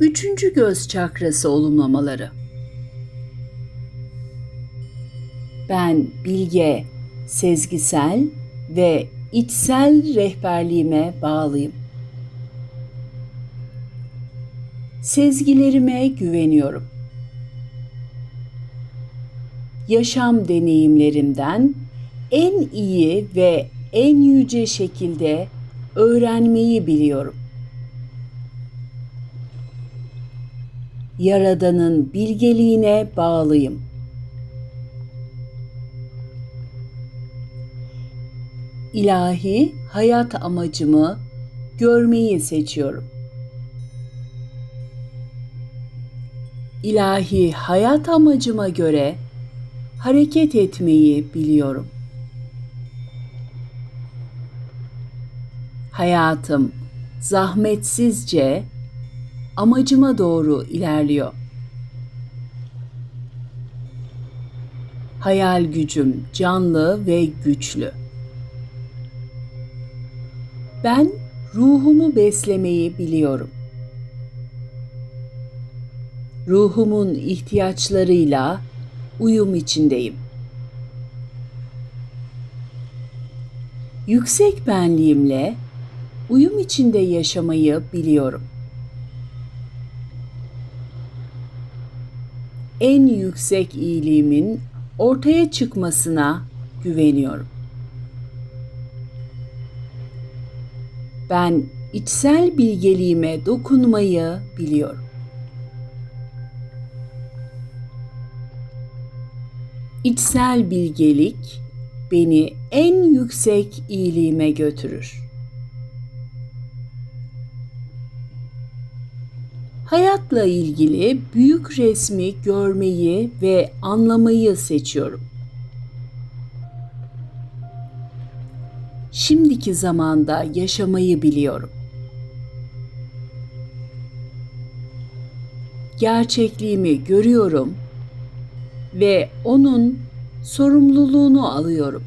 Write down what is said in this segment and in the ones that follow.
Üçüncü göz çakrası olumlamaları. Ben bilge, sezgisel ve içsel rehberliğime bağlıyım. Sezgilerime güveniyorum. Yaşam deneyimlerimden en iyi ve en yüce şekilde öğrenmeyi biliyorum. Yaradan'ın bilgeliğine bağlıyım. İlahi hayat amacımı görmeyi seçiyorum. İlahi hayat amacıma göre hareket etmeyi biliyorum. Hayatım zahmetsizce amacıma doğru ilerliyor. Hayal gücüm canlı ve güçlü. Ben ruhumu beslemeyi biliyorum. Ruhumun ihtiyaçlarıyla uyum içindeyim. Yüksek benliğimle uyum içinde yaşamayı biliyorum. En yüksek iyiliğimin ortaya çıkmasına güveniyorum. Ben içsel bilgeliğime dokunmayı biliyorum. İçsel bilgelik beni en yüksek iyiliğime götürür. Hayatla ilgili büyük resmi görmeyi ve anlamayı seçiyorum. Şimdiki zamanda yaşamayı biliyorum. Gerçekliğimi görüyorum ve onun sorumluluğunu alıyorum.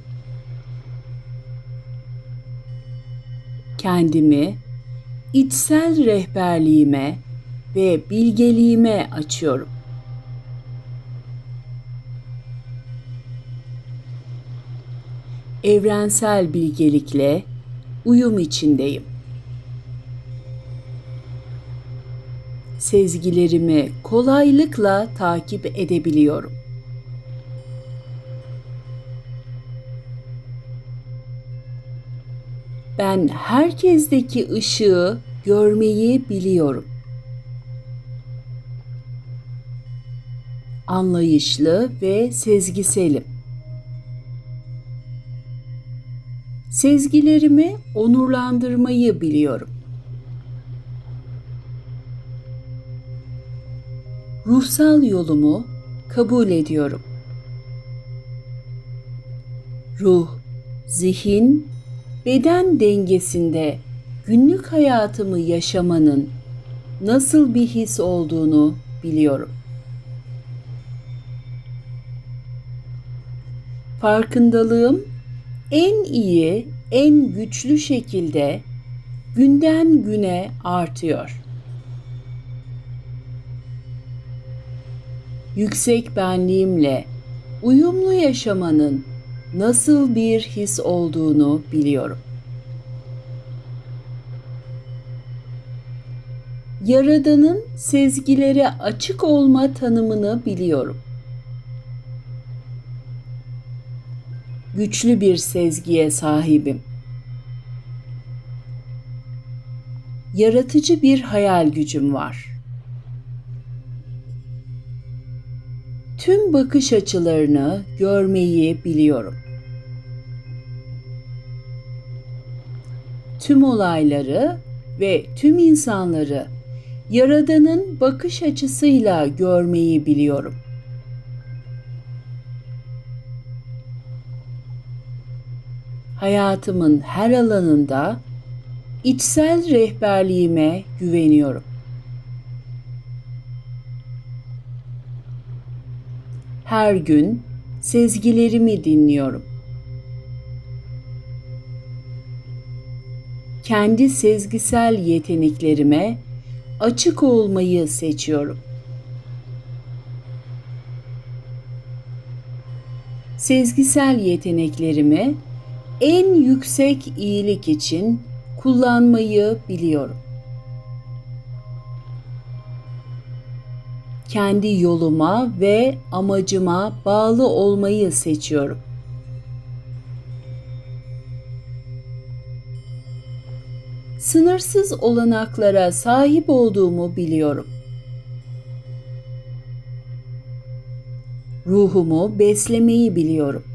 Kendimi içsel rehberliğime ve bilgeliğime açıyorum. Evrensel bilgelikle uyum içindeyim. Sezgilerimi kolaylıkla takip edebiliyorum. Ben herkesteki ışığı görmeyi biliyorum. Anlayışlı ve sezgiselim. Sezgilerimi onurlandırmayı biliyorum. Ruhsal yolumu kabul ediyorum. Ruh, zihin beden dengesinde günlük hayatımı yaşamanın nasıl bir his olduğunu biliyorum. Farkındalığım en iyi, en güçlü şekilde günden güne artıyor. Yüksek benliğimle uyumlu yaşamanın nasıl bir his olduğunu biliyorum. Yaradan'ın sezgilere açık olma tanımını biliyorum. Güçlü bir sezgiye sahibim. Yaratıcı bir hayal gücüm var. Tüm bakış açılarını görmeyi biliyorum. tüm olayları ve tüm insanları Yaradan'ın bakış açısıyla görmeyi biliyorum. Hayatımın her alanında içsel rehberliğime güveniyorum. Her gün sezgilerimi dinliyorum. kendi sezgisel yeteneklerime açık olmayı seçiyorum. Sezgisel yeteneklerimi en yüksek iyilik için kullanmayı biliyorum. Kendi yoluma ve amacıma bağlı olmayı seçiyorum. Sınırsız olanaklara sahip olduğumu biliyorum. Ruhumu beslemeyi biliyorum.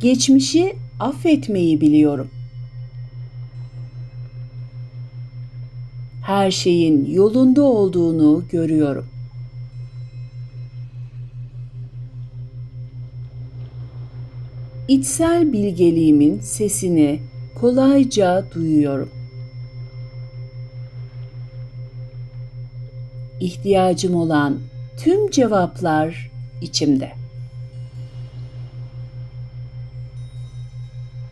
Geçmişi affetmeyi biliyorum. Her şeyin yolunda olduğunu görüyorum. İçsel bilgeliğimin sesini kolayca duyuyorum. İhtiyacım olan tüm cevaplar içimde.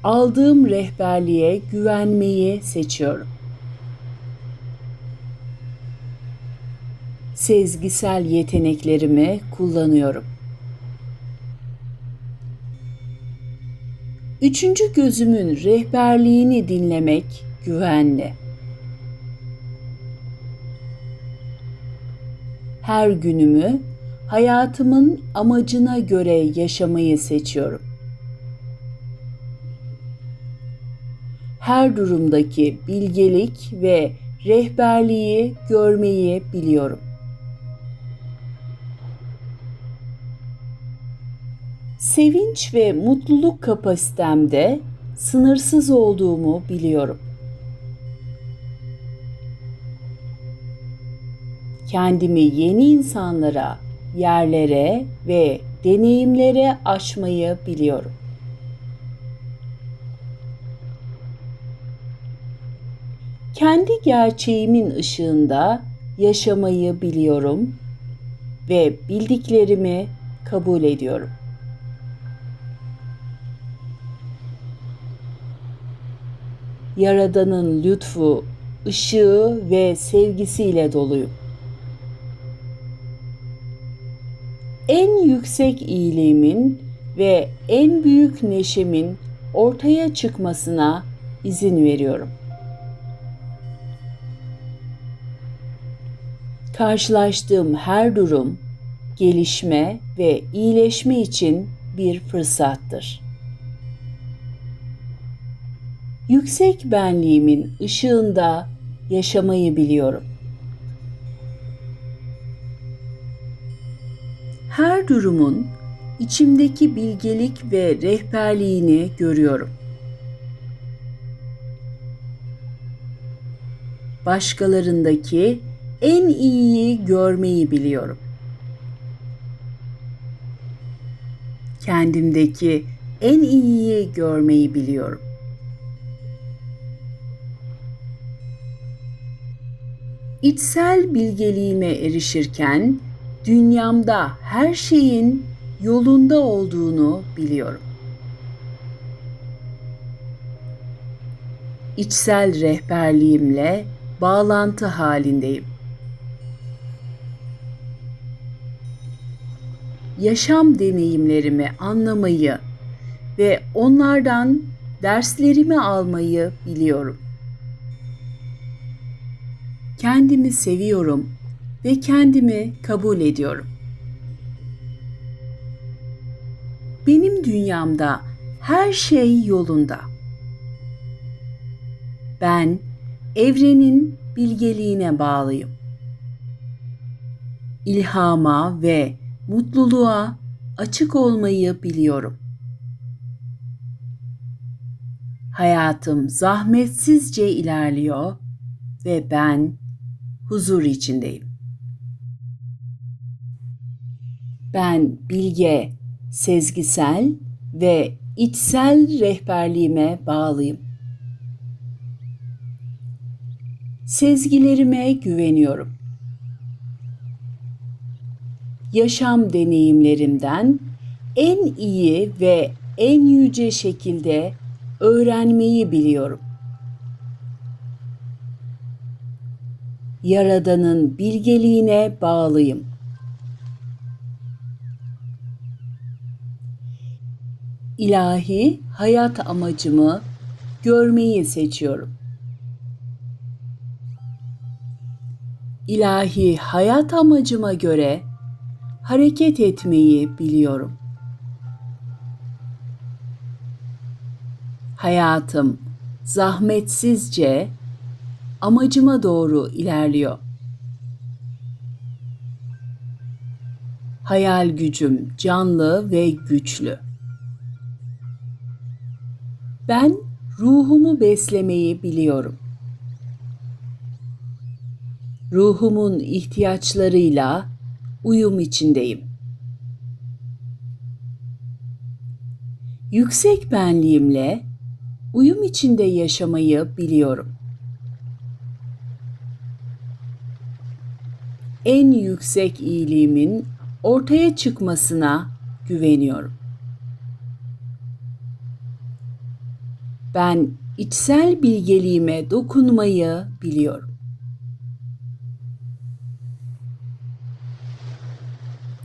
Aldığım rehberliğe güvenmeyi seçiyorum. Sezgisel yeteneklerimi kullanıyorum. Üçüncü gözümün rehberliğini dinlemek güvenli. Her günümü hayatımın amacına göre yaşamayı seçiyorum. Her durumdaki bilgelik ve rehberliği görmeyi biliyorum. Sevinç ve mutluluk kapasitemde sınırsız olduğumu biliyorum. Kendimi yeni insanlara, yerlere ve deneyimlere aşmayı biliyorum. Kendi gerçeğimin ışığında yaşamayı biliyorum ve bildiklerimi kabul ediyorum. Yaradan'ın lütfu, ışığı ve sevgisiyle doluyum. En yüksek iyiliğimin ve en büyük neşemin ortaya çıkmasına izin veriyorum. Karşılaştığım her durum gelişme ve iyileşme için bir fırsattır. Yüksek benliğimin ışığında yaşamayı biliyorum. Her durumun içimdeki bilgelik ve rehberliğini görüyorum. Başkalarındaki en iyiyi görmeyi biliyorum. Kendimdeki en iyiyi görmeyi biliyorum. İçsel bilgeliğime erişirken dünyamda her şeyin yolunda olduğunu biliyorum. İçsel rehberliğimle bağlantı halindeyim. Yaşam deneyimlerimi anlamayı ve onlardan derslerimi almayı biliyorum. Kendimi seviyorum ve kendimi kabul ediyorum. Benim dünyamda her şey yolunda. Ben evrenin bilgeliğine bağlıyım. İlhama ve mutluluğa açık olmayı biliyorum. Hayatım zahmetsizce ilerliyor ve ben huzur içindeyim. Ben bilge, sezgisel ve içsel rehberliğime bağlıyım. Sezgilerime güveniyorum. Yaşam deneyimlerimden en iyi ve en yüce şekilde öğrenmeyi biliyorum. Yaradan'ın bilgeliğine bağlıyım. İlahi hayat amacımı görmeyi seçiyorum. İlahi hayat amacıma göre hareket etmeyi biliyorum. Hayatım zahmetsizce amacıma doğru ilerliyor. Hayal gücüm canlı ve güçlü. Ben ruhumu beslemeyi biliyorum. Ruhumun ihtiyaçlarıyla uyum içindeyim. Yüksek benliğimle uyum içinde yaşamayı biliyorum. En yüksek iyiliğimin ortaya çıkmasına güveniyorum. Ben içsel bilgeliğime dokunmayı biliyorum.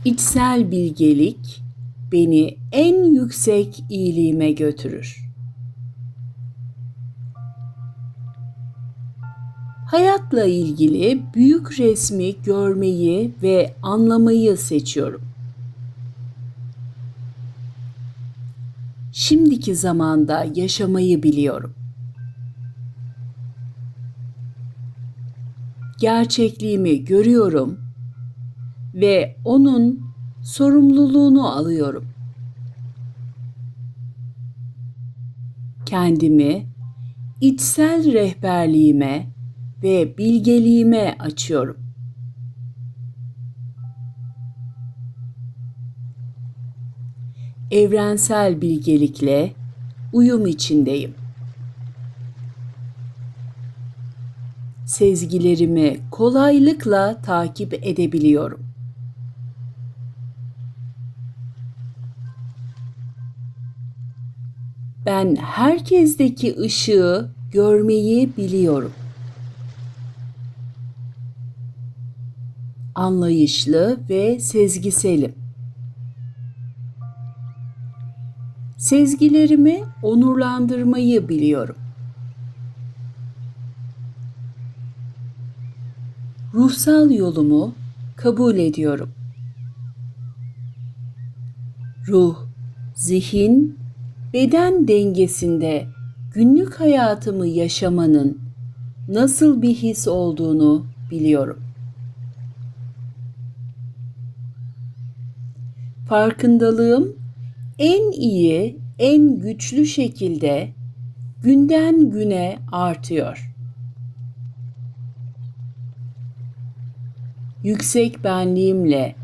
İçsel bilgelik beni en yüksek iyiliğime götürür. Hayatla ilgili büyük resmi görmeyi ve anlamayı seçiyorum. Şimdiki zamanda yaşamayı biliyorum. Gerçekliğimi görüyorum ve onun sorumluluğunu alıyorum. Kendimi içsel rehberliğime ve bilgeliğime açıyorum. Evrensel bilgelikle uyum içindeyim. Sezgilerimi kolaylıkla takip edebiliyorum. Ben herkesteki ışığı görmeyi biliyorum. Anlayışlı ve sezgiselim. Sezgilerimi onurlandırmayı biliyorum. Ruhsal yolumu kabul ediyorum. Ruh, zihin beden dengesinde günlük hayatımı yaşamanın nasıl bir his olduğunu biliyorum. Farkındalığım en iyi, en güçlü şekilde günden güne artıyor. Yüksek benliğimle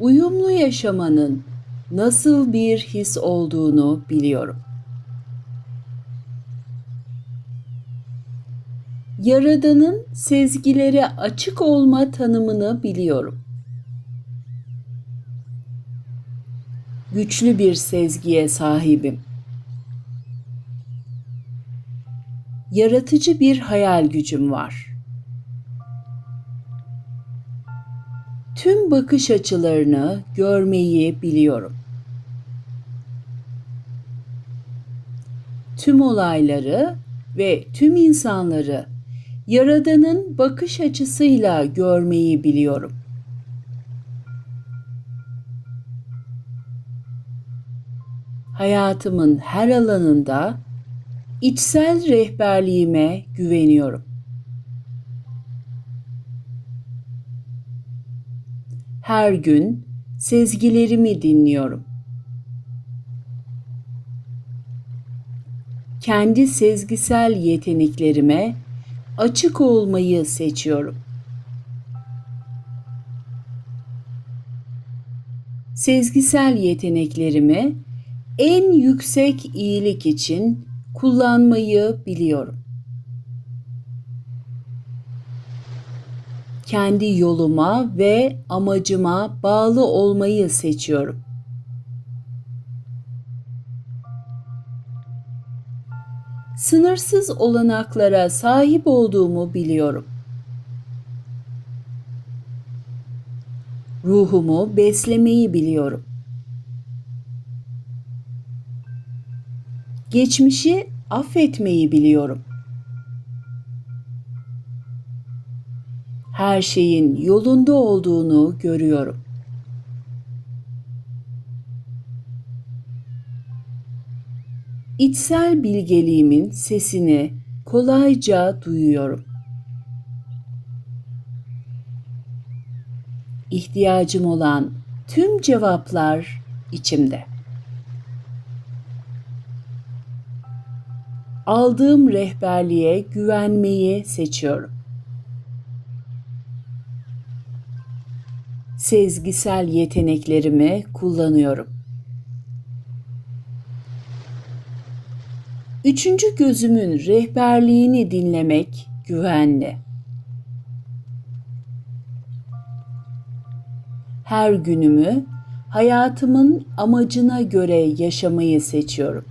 uyumlu yaşamanın nasıl bir his olduğunu biliyorum. Yaradan'ın sezgilere açık olma tanımını biliyorum. Güçlü bir sezgiye sahibim. Yaratıcı bir hayal gücüm var. Tüm bakış açılarını görmeyi biliyorum. Tüm olayları ve tüm insanları Yaradan'ın bakış açısıyla görmeyi biliyorum. Hayatımın her alanında içsel rehberliğime güveniyorum. Her gün sezgilerimi dinliyorum. Kendi sezgisel yeteneklerime açık olmayı seçiyorum. Sezgisel yeteneklerimi en yüksek iyilik için kullanmayı biliyorum. Kendi yoluma ve amacıma bağlı olmayı seçiyorum. sınırsız olanaklara sahip olduğumu biliyorum. Ruhumu beslemeyi biliyorum. Geçmişi affetmeyi biliyorum. Her şeyin yolunda olduğunu görüyorum. İçsel bilgeliğimin sesini kolayca duyuyorum. İhtiyacım olan tüm cevaplar içimde. Aldığım rehberliğe güvenmeyi seçiyorum. Sezgisel yeteneklerimi kullanıyorum. Üçüncü gözümün rehberliğini dinlemek güvenli. Her günümü hayatımın amacına göre yaşamayı seçiyorum.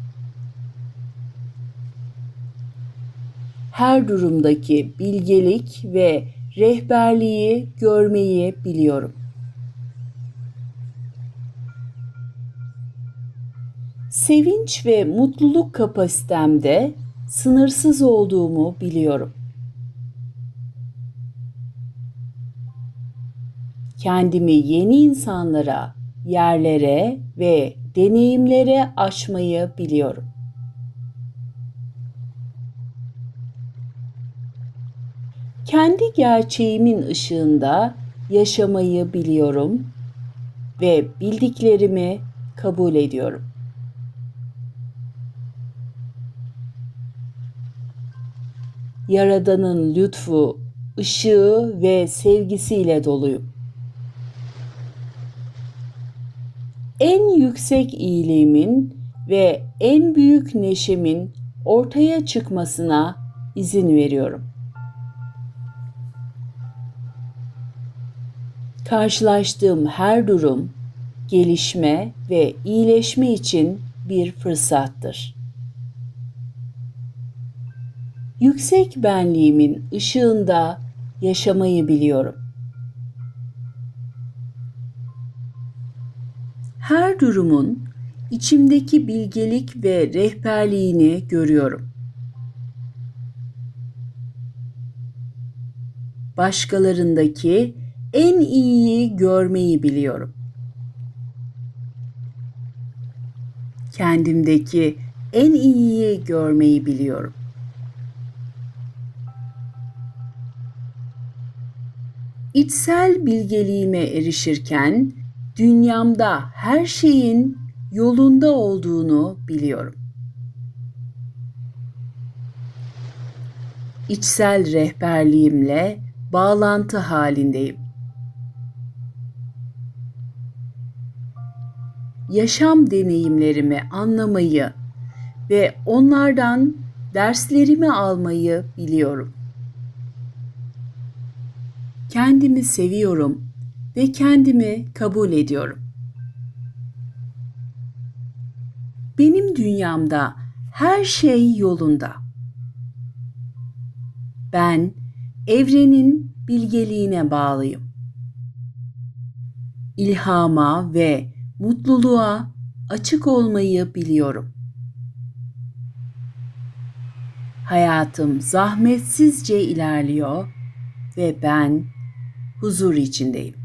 Her durumdaki bilgelik ve rehberliği görmeyi biliyorum. Sevinç ve mutluluk kapasitemde sınırsız olduğumu biliyorum. Kendimi yeni insanlara, yerlere ve deneyimlere açmayı biliyorum. Kendi gerçeğimin ışığında yaşamayı biliyorum ve bildiklerimi kabul ediyorum. Yaradan'ın lütfu, ışığı ve sevgisiyle doluyum. En yüksek iyiliğimin ve en büyük neşemin ortaya çıkmasına izin veriyorum. Karşılaştığım her durum gelişme ve iyileşme için bir fırsattır. Yüksek benliğimin ışığında yaşamayı biliyorum. Her durumun içimdeki bilgelik ve rehberliğini görüyorum. Başkalarındaki en iyiyi görmeyi biliyorum. Kendimdeki en iyiyi görmeyi biliyorum. İçsel bilgeliğime erişirken dünyamda her şeyin yolunda olduğunu biliyorum. İçsel rehberliğimle bağlantı halindeyim. Yaşam deneyimlerimi anlamayı ve onlardan derslerimi almayı biliyorum kendimi seviyorum ve kendimi kabul ediyorum. Benim dünyamda her şey yolunda. Ben evrenin bilgeliğine bağlıyım. İlhama ve mutluluğa açık olmayı biliyorum. Hayatım zahmetsizce ilerliyor ve ben huzur içindeyim.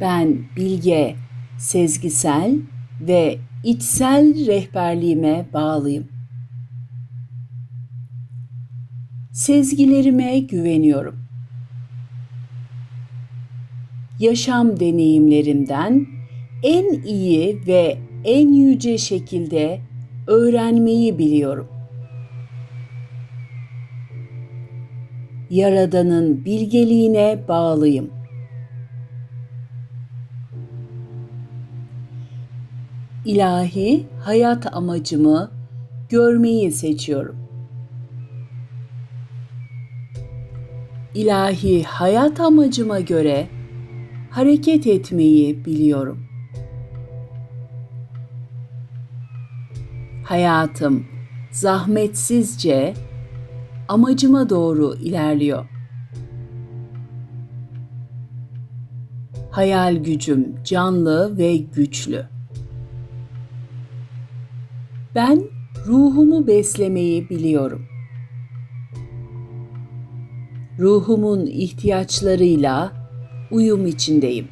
Ben bilge, sezgisel ve içsel rehberliğime bağlıyım. Sezgilerime güveniyorum. Yaşam deneyimlerimden en iyi ve en yüce şekilde öğrenmeyi biliyorum. Yaradan'ın bilgeliğine bağlıyım. İlahi hayat amacımı görmeyi seçiyorum. İlahi hayat amacıma göre hareket etmeyi biliyorum. Hayatım zahmetsizce amacıma doğru ilerliyor. Hayal gücüm canlı ve güçlü. Ben ruhumu beslemeyi biliyorum. Ruhumun ihtiyaçlarıyla uyum içindeyim.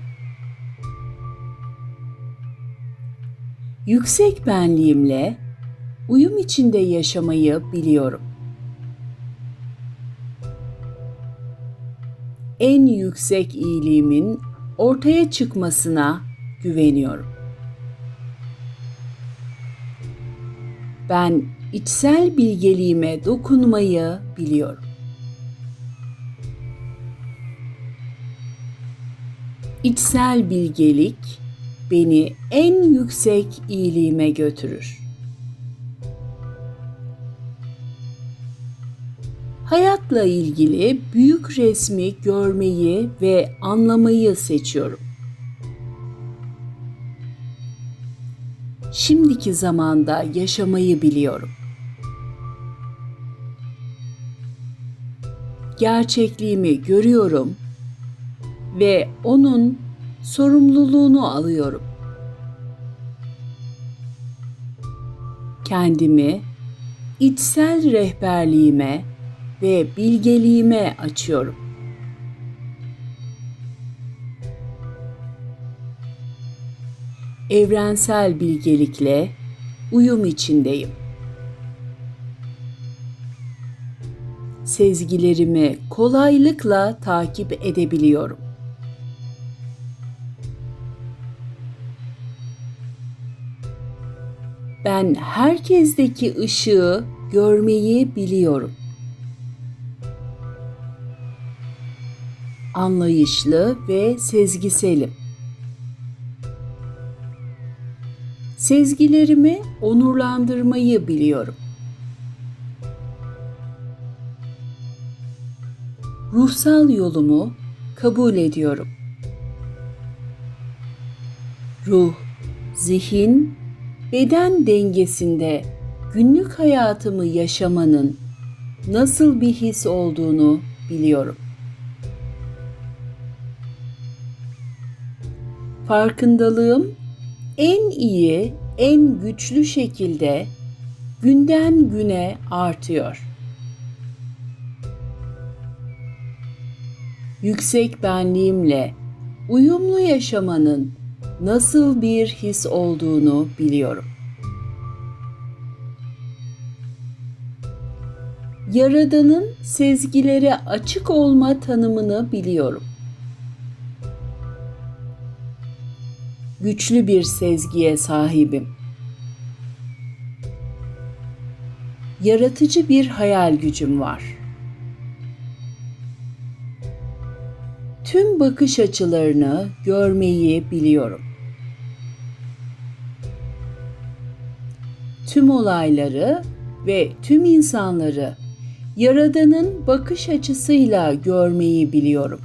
Yüksek benliğimle uyum içinde yaşamayı biliyorum. En yüksek iyiliğimin ortaya çıkmasına güveniyorum. Ben içsel bilgeliğime dokunmayı biliyorum. İçsel bilgelik beni en yüksek iyiliğime götürür. Hayatla ilgili büyük resmi görmeyi ve anlamayı seçiyorum. Şimdiki zamanda yaşamayı biliyorum. Gerçekliğimi görüyorum ve onun sorumluluğunu alıyorum. Kendimi içsel rehberliğime ve bilgeliğime açıyorum. Evrensel bilgelikle uyum içindeyim. Sezgilerimi kolaylıkla takip edebiliyorum. Ben herkesteki ışığı görmeyi biliyorum. Anlayışlı ve sezgiselim. Sezgilerimi onurlandırmayı biliyorum. Ruhsal yolumu kabul ediyorum. Ruh, zihin, beden dengesinde günlük hayatımı yaşamanın nasıl bir his olduğunu biliyorum. Farkındalığım en iyi, en güçlü şekilde günden güne artıyor. Yüksek benliğimle uyumlu yaşamanın nasıl bir his olduğunu biliyorum. Yaradan'ın sezgilere açık olma tanımını biliyorum. Güçlü bir sezgiye sahibim. Yaratıcı bir hayal gücüm var. Tüm bakış açılarını görmeyi biliyorum. tüm olayları ve tüm insanları Yaradan'ın bakış açısıyla görmeyi biliyorum.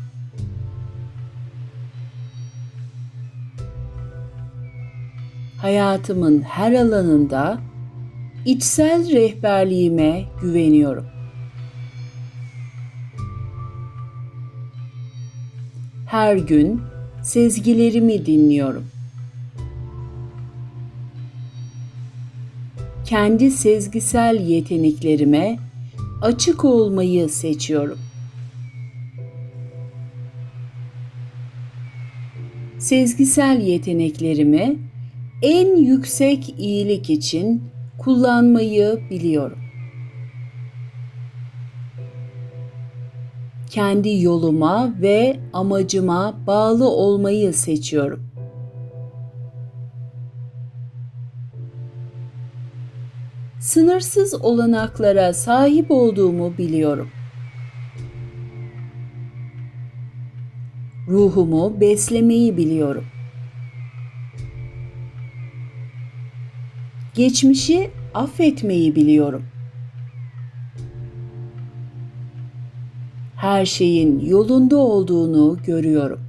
Hayatımın her alanında içsel rehberliğime güveniyorum. Her gün sezgilerimi dinliyorum. kendi sezgisel yeteneklerime açık olmayı seçiyorum. Sezgisel yeteneklerimi en yüksek iyilik için kullanmayı biliyorum. Kendi yoluma ve amacıma bağlı olmayı seçiyorum. sınırsız olanaklara sahip olduğumu biliyorum. Ruhumu beslemeyi biliyorum. Geçmişi affetmeyi biliyorum. Her şeyin yolunda olduğunu görüyorum.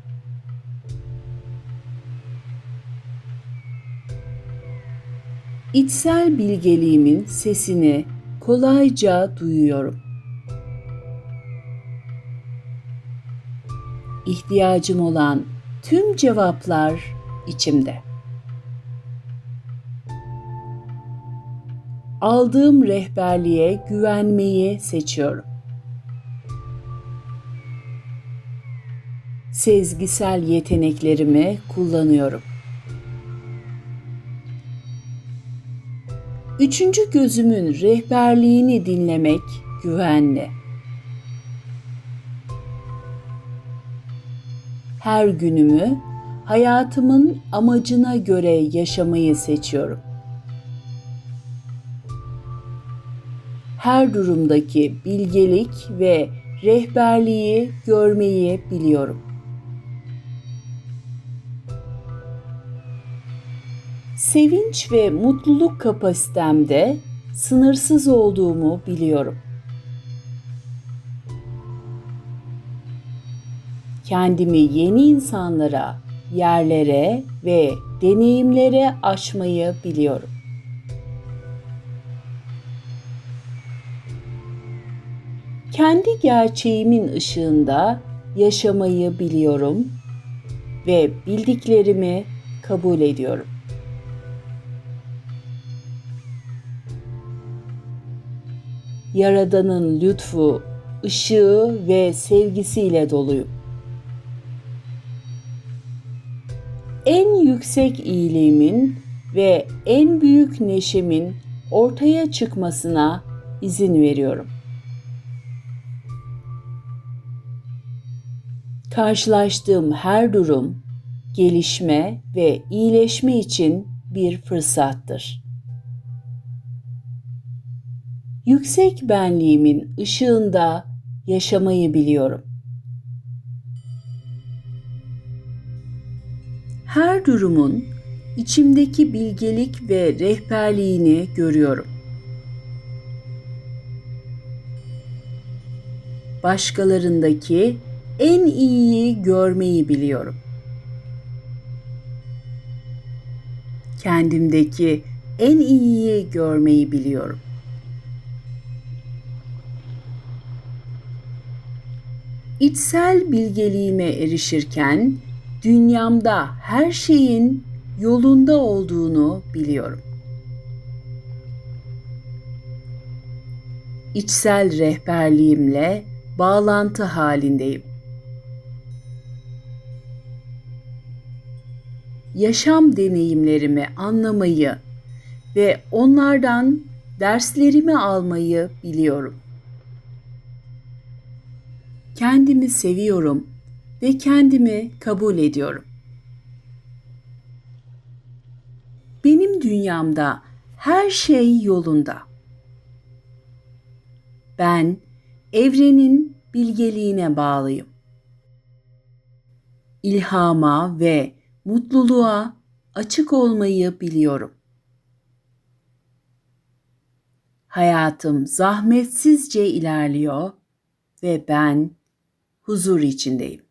içsel bilgeliğimin sesini kolayca duyuyorum. İhtiyacım olan tüm cevaplar içimde. Aldığım rehberliğe güvenmeyi seçiyorum. Sezgisel yeteneklerimi kullanıyorum. Üçüncü gözümün rehberliğini dinlemek güvenli. Her günümü hayatımın amacına göre yaşamayı seçiyorum. Her durumdaki bilgelik ve rehberliği görmeyi biliyorum. Sevinç ve mutluluk kapasitemde sınırsız olduğumu biliyorum. Kendimi yeni insanlara, yerlere ve deneyimlere aşmayı biliyorum. Kendi gerçeğimin ışığında yaşamayı biliyorum ve bildiklerimi kabul ediyorum. Yaradan'ın lütfu, ışığı ve sevgisiyle doluyum. En yüksek iyiliğimin ve en büyük neşemin ortaya çıkmasına izin veriyorum. Karşılaştığım her durum gelişme ve iyileşme için bir fırsattır. Yüksek benliğimin ışığında yaşamayı biliyorum. Her durumun içimdeki bilgelik ve rehberliğini görüyorum. Başkalarındaki en iyiyi görmeyi biliyorum. Kendimdeki en iyiyi görmeyi biliyorum. İçsel bilgeliğime erişirken dünyamda her şeyin yolunda olduğunu biliyorum. İçsel rehberliğimle bağlantı halindeyim. Yaşam deneyimlerimi anlamayı ve onlardan derslerimi almayı biliyorum. Kendimi seviyorum ve kendimi kabul ediyorum. Benim dünyamda her şey yolunda. Ben evrenin bilgeliğine bağlıyım. İlhama ve mutluluğa açık olmayı biliyorum. Hayatım zahmetsizce ilerliyor ve ben huzur içindeyim.